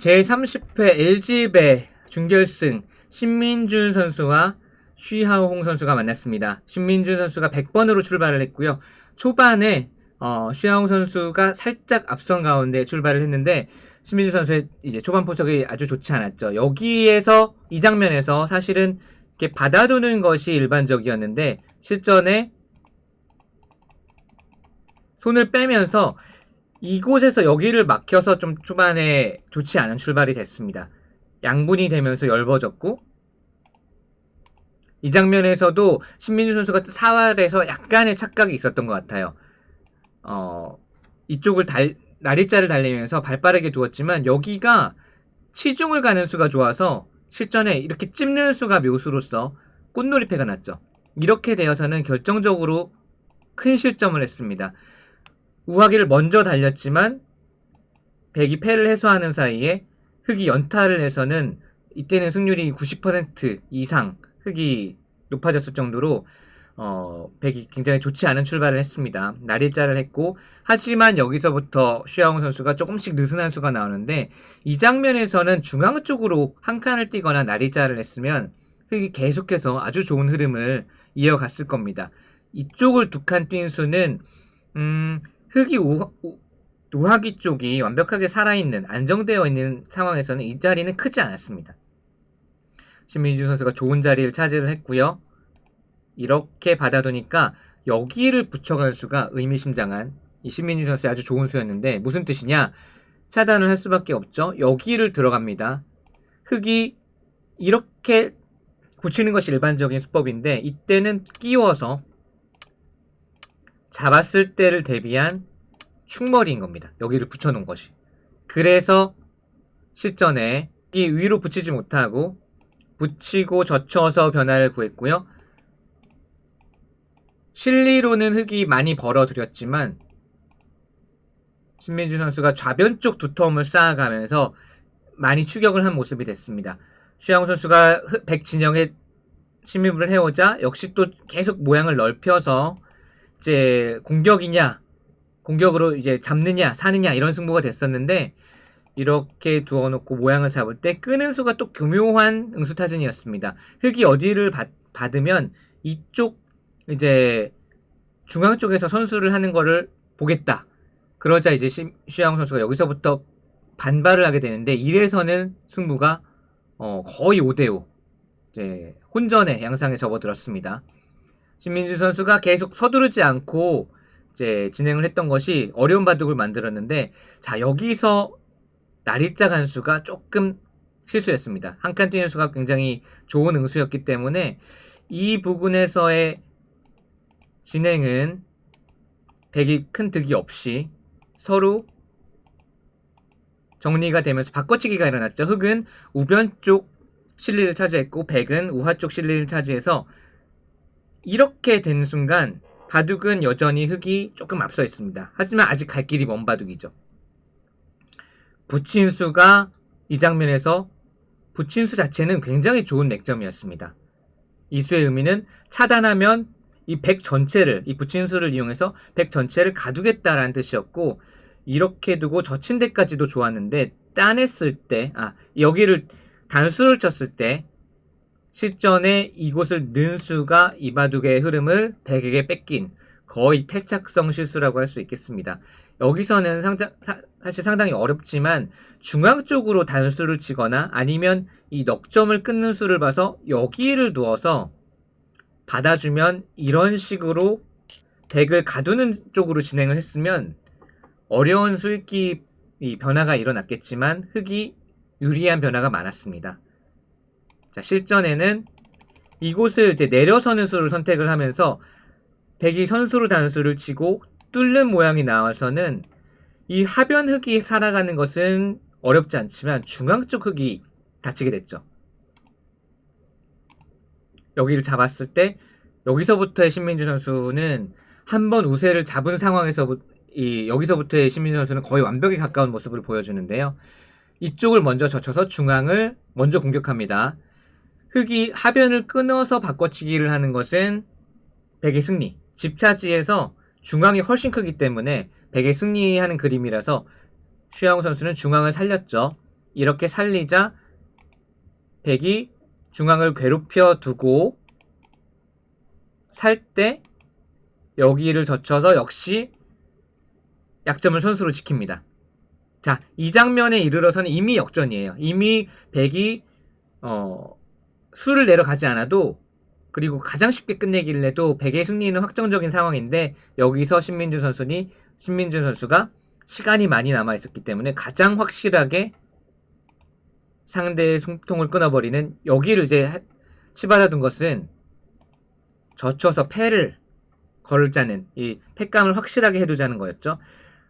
제30회 LG배 준결승 신민준 선수와 쉬하오홍 선수가 만났습니다. 신민준 선수가 100번으로 출발을 했고요. 초반에 어, 쉬하오홍 선수가 살짝 앞선 가운데 출발을 했는데 신민준 선수의 이제 초반 포석이 아주 좋지 않았죠. 여기에서 이 장면에서 사실은 이렇게 받아두는 것이 일반적이었는데 실전에 손을 빼면서 이곳에서 여기를 막혀서 좀 초반에 좋지 않은 출발이 됐습니다. 양분이 되면서 열버졌고 이 장면에서도 신민주 선수가 사활에서 약간의 착각이 있었던 것 같아요. 어, 이쪽을 달, 나리자를 달리면서 발빠르게 두었지만 여기가 치중을 가는 수가 좋아서 실전에 이렇게 찝는 수가 묘수로서 꽃놀이패가 났죠. 이렇게 되어서는 결정적으로 큰 실점을 했습니다. 우하기를 먼저 달렸지만 백이 패를 해소하는 사이에 흑이 연타를 해서는 이때는 승률이 90% 이상 흑이 높아졌을 정도로 어, 백이 굉장히 좋지 않은 출발을 했습니다. 날일자를 했고 하지만 여기서부터 슈아홍 선수가 조금씩 느슨한 수가 나오는데 이 장면에서는 중앙 쪽으로 한 칸을 뛰거나 날일자를 했으면 흑이 계속해서 아주 좋은 흐름을 이어갔을 겁니다. 이쪽을 두 칸 뛴 수는 음, 흑이 우, 우, 우하기 쪽이 완벽하게 살아있는 안정되어 있는 상황에서는 이 자리는 크지 않았습니다. 신민준 선수가 좋은 자리를 차지를 했고요. 이렇게 받아두니까 여기를 붙여갈 수가 의미심장한 이 신민준 선수의 아주 좋은 수였는데 무슨 뜻이냐? 차단을 할 수밖에 없죠. 여기를 들어갑니다. 흑이 이렇게 붙이는 것이 일반적인 수법인데 이때는 끼워서 잡았을 때를 대비한 충머리인 겁니다. 여기를 붙여놓은 것이. 그래서 실전에 이 위로 붙이지 못하고 붙이고 젖혀서 변화를 구했고요. 실리로는 흙이 많이 벌어들였지만 신민주 선수가 좌변 쪽 두터움을 쌓아가면서 많이 추격을 한 모습이 됐습니다. 최양호 선수가 백 진영에 침입을 해오자 역시 또 계속 모양을 넓혀서 이제 공격이냐 공격으로 이제 잡느냐 사느냐 이런 승부가 됐었는데 이렇게 두어놓고 모양을 잡을 때 끄는 수가 또 교묘한 응수타진이었습니다. 흙이 어디를 받, 받으면 이쪽 이제 중앙 쪽에서 선수를 하는 거를 보겠다. 그러자 이제 쉬양 선수가 여기서부터 반발을 하게 되는데 이래서는 승부가 어, 거의 5대5 이제 혼전의 양상에 접어들었습니다. 신민주 선수가 계속 서두르지 않고 이제 진행을 했던 것이 어려운 바둑을 만들었는데 자 여기서 나리자 간수가 조금 실수했습니다. 한 칸 뛰는 수가 굉장히 좋은 응수였기 때문에 이 부분에서의 진행은 백이 큰 득이 없이 서로 정리가 되면서 바꿔치기가 일어났죠. 흑은 우변 쪽 실리를 차지했고 백은 우하 쪽 실리를 차지해서 이렇게 된 순간 바둑은 여전히 흑이 조금 앞서 있습니다. 하지만 아직 갈 길이 먼 바둑이죠. 부친수가 이 장면에서 부친수 자체는 굉장히 좋은 맥점이었습니다. 이 수의 의미는 차단하면 이 백 전체를 이 부친수를 이용해서 백 전체를 가두겠다라는 뜻이었고 이렇게 두고 젖힌 데까지도 좋았는데 따냈을 때 아 여기를 단수를 쳤을 때 실전에 이곳을 는 수가 이바둑의 흐름을 백에게 뺏긴 거의 패착성 실수라고 할 수 있겠습니다. 여기서는 상자, 사, 사실 상당히 어렵지만 중앙 쪽으로 단수를 치거나 아니면 이 넉점을 끊는 수를 봐서 여기를 두어서 받아주면 이런 식으로 백을 가두는 쪽으로 진행을 했으면 어려운 수익기 변화가 일어났겠지만 흑이 유리한 변화가 많았습니다. 자, 실전에는 이곳을 이제 내려서는 수를 선택을 하면서 백이 선수로 단수를 치고 뚫는 모양이 나와서는 이 하변 흙이 살아가는 것은 어렵지 않지만 중앙 쪽 흙이 다치게 됐죠. 여기를 잡았을 때 여기서부터의 신민주 선수는 한 번 우세를 잡은 상황에서 이 여기서부터의 신민주 선수는 거의 완벽에 가까운 모습을 보여주는데요. 이쪽을 먼저 젖혀서 중앙을 먼저 공격합니다. 흑이 하변을 끊어서 바꿔치기를 하는 것은 백의 승리. 집차지에서 중앙이 훨씬 크기 때문에 백의 승리하는 그림이라서 슈야옹 선수는 중앙을 살렸죠. 이렇게 살리자 백이 중앙을 괴롭혀 두고 살 때 여기를 젖혀서 역시 약점을 선수로 지킵니다. 자, 이 장면에 이르러서는 이미 역전이에요. 이미 백이 어, 수를 내려가지 않아도 그리고 가장 쉽게 끝내기를 해도 백의 승리는 확정적인 상황인데 여기서 신민준 선수니 신민준 선수가 시간이 많이 남아 있었기 때문에 가장 확실하게 상대의 숨통을 끊어버리는 여기를 이제 하- 치받아둔 것은 젖혀서 패를 걸자는 이 패감을 확실하게 해두자는 거였죠.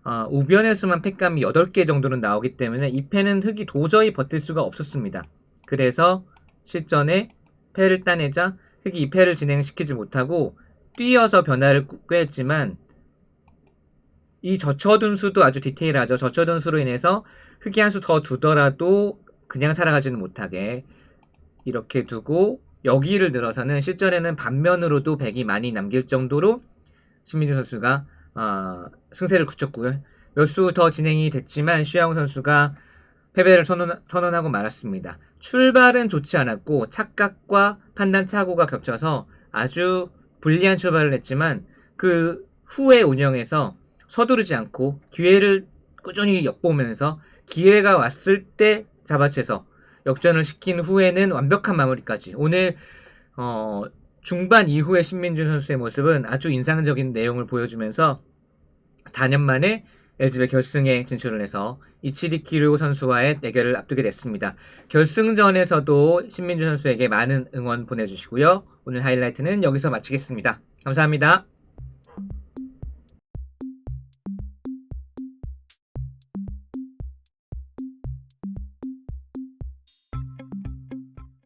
어, 우변에서만 패감이 8개 정도는 나오기 때문에 이 패는 흙이 도저히 버틸 수가 없었습니다. 그래서 실전에 패를 따내자 흙이 이 패를 진행시키지 못하고 뛰어서 변화를 꾀했지만 이 젖혀둔 수도 아주 디테일하죠. 젖혀둔 수로 인해서 흙이 한 수 더 두더라도 그냥 살아가지는 못하게 이렇게 두고 여기를 늘어서는 실전에는 반면으로도 백이 많이 남길 정도로 신민준 선수가 어, 승세를 굳혔고요. 몇 수 더 진행이 됐지만 쉬아웅 선수가 패배를 선언, 선언 하고 말았습니다. 출발은 좋지 않았고 착각과 판단 착오가 겹쳐서 아주 불리한 출발을 했지만 그 후의 운영에서 서두르지 않고 기회를 꾸준히 엿보면서 기회가 왔을 때 잡아채서 역전을 시킨 후에는 완벽한 마무리까지 오늘 어, 중반 이후의 신민준 선수의 모습은 아주 인상적인 내용을 보여주면서 4년 만에 LG의 결승에 진출을 해서 이치리 키류 선수와의 대결을 앞두게 됐습니다. 결승전에서도 신민준 선수에게 많은 응원 보내주시고요. 오늘 하이라이트는 여기서 마치겠습니다. 감사합니다.